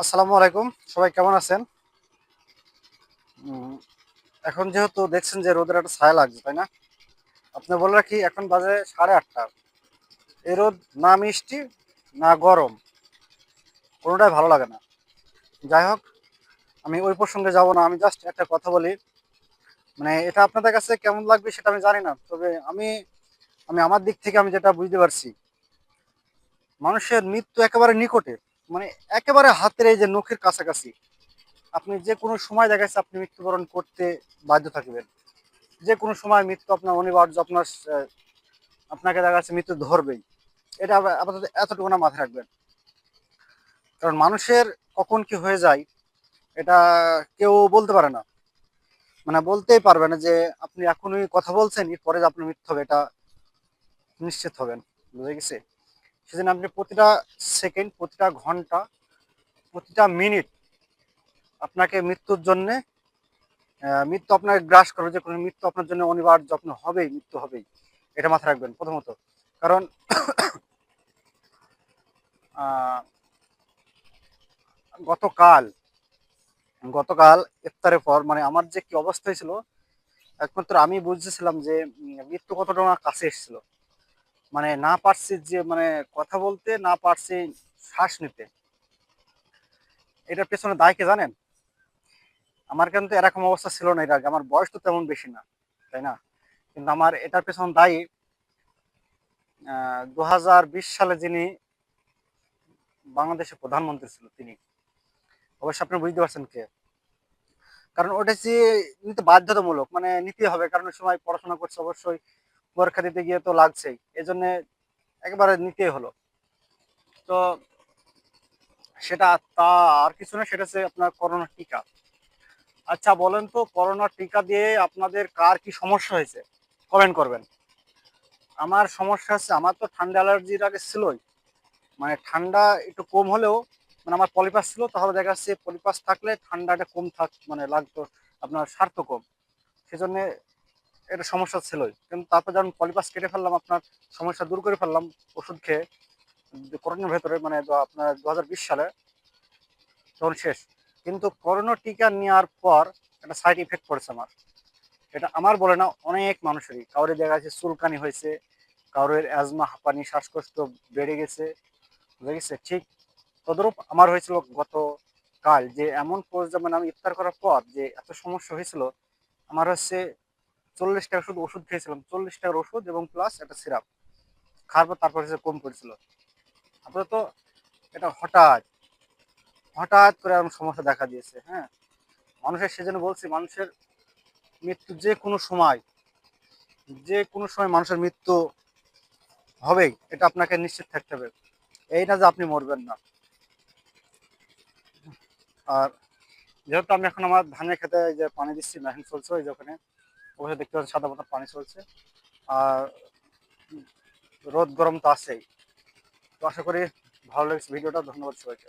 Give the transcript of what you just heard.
আসসালামু আলাইকুম। সবাই কেমন আছেন? এখন যেহেতু দেখছেন যে রোদের একটা ছায়া লাগছে, তাই না? আপনি বলে রাখি, এখন বাজে সাড়ে আটটা। এই রোদ না মিষ্টি, না গরম। কোনোটাই ভালো লাগে না। যাই হোক, আমি ওই প্রসঙ্গে যাব না, আমি জাস্ট একটা কথা বলি। মানে এটা আপনাদের কাছে কেমন লাগবে সেটা আমি জানি না, তবে আমি আমি আমার দিক থেকে আমি যেটা বুঝতে পারছি, মানুষের মৃত্যু একেবারে নিকটে। মানে একেবারে হাতের এই যে নখের কাছাকাছি, আপনি যে কোনো সময় দেখা যাচ্ছে আপনি মৃত্যুবরণ করতে বাধ্য থাকবেন। যে কোনো সময় মৃত্যু আপনার অনিবার্য, আপনার আপনাকে দেখা যাচ্ছে মৃত্যু ধরবেই। এটা আপাতত এতটুকু না মাথায় রাখবেন। কারণ মানুষের কখন কি হয়ে যায়, এটা কেউ বলতে পারে না। মানে বলতেই পারবে না যে, আপনি এখনই কথা বলছেন, এরপরে যে আপনার মৃত্যু হবে, এটা নিশ্চিত হবেন। বুঝে গেছে? সেজন্য আপনি প্রতিটা সেকেন্ড, প্রতিটা ঘণ্টা, প্রতিটা মিনিট আপনাকে মৃত্যুর জন্য মৃত্যু আপনাকে গ্রাস করবে যে কোনো মৃত্যু আপনার জন্য অনিবার্য, আপনার হবেই, মৃত্যু হবেই। এটা মাথায় রাখবেন প্রথমত। কারণ গতকাল গতকাল ইফতারের পর মানে আমার যে কি অবস্থা হয়েছিল, একমাত্র আমি বুঝতেছিলাম যে মৃত্যু কতটা আমার কাছে এসেছিল। মানে না পারছি যে মানে কথা বলতে, না পারছি শ্বাস নিতে। এটার পেছনে দায় কে জানেন? আমার কিন্তু এরকম অবস্থা ছিল না এর আগে। আমার বয়স তো তেমন বেশি না, তাই না? কিন্তু আমার এটার পেছনে দায়ী দু হাজার বিশ সালে যিনি বাংলাদেশের প্রধানমন্ত্রী ছিল তিনি। অবশ্য আপনি বুঝতে পারছেন কে? কারণ ওটা যে নিতে বাধ্যতামূলক মানে নিতে হবে, কারণ সময় পড়াশোনা করছে অবশ্যই। পরীক্ষা দিতে গিয়ে তো লাগছেই। এই জন্যে একেবারে নিতেই হলো। তো সেটা তা আর কিছু না, সেটা হচ্ছে আপনার করোনার টিকা। আচ্ছা বলেন তো করোনার টিকা দিয়ে আপনাদের কার কি সমস্যা হয়েছে? কমেন্ট করবেন। আমার সমস্যা হচ্ছে, আমার তো ঠান্ডা অ্যালার্জির আগে ছিলই। মানে ঠান্ডা একটু কম হলেও মানে আমার পলিপাস ছিল, তাহলে দেখা যাচ্ছে পলিপাস থাকলে ঠান্ডাটা কম থাক মানে লাগতো, আপনার স্বার্থ কম। সেজন্য এটা সমস্যা ছিলই। কিন্তু তারপর যখন পলিপাস কেটে ফেললাম, আপনার সমস্যা দূর করে ফেললাম ওষুধ খেয়ে করোনার ভেতরে মানে আপনার দু হাজার বিশ সালে, তখন শেষ। কিন্তু করোনা টিকা নেওয়ার পর একটা সাইড ইফেক্ট পড়েছে আমার। এটা আমার বলে না, অনেক মানুষেরই। কাউরে দেখা যাচ্ছে চুলকানি হয়েছে কারোর অ্যাজমা হাঁপানি, শ্বাসকষ্ট বেড়ে গেছে, বুঝে ঠিক তদরূপ আমার হয়েছিল গত কাল যে এমন পর্যায়ে মানে আমি ইফতার করার পর যে এত সমস্যা হয়েছিল, আমার হচ্ছে চল্লিশ টাকা শুধু ওষুধ খেয়েছিলাম, চল্লিশ টাকার ওষুধ এবং প্লাস একটা সিরাপ খাওয়ার পর তারপর কম পড়েছিল আপাতত এটা হঠাৎ হঠাৎ করে এরকম সমস্যা দেখা দিয়েছে হ্যাঁ। মানুষের সেজন্য বলছি, মানুষের মৃত্যু যে কোনো সময়, যে কোনো সময় মানুষের মৃত্যু হবেই, এটা আপনাকে নিশ্চিত থাকতে হবে। এই না যে আপনি মরবেন না। আর যেহেতু আমি এখন আমার ধানের খেতে যে পানি দিচ্ছি মেশিন চলছে ওই যে ওখানে অবশ্যই দেখতে পাচ্ছেন সাদা মতো পানি চলছে। আর রোদ গরম তো আছেই। তো আশা করি ভালো লেগেছে ভিডিওটা। ধন্যবাদ সবাইকে।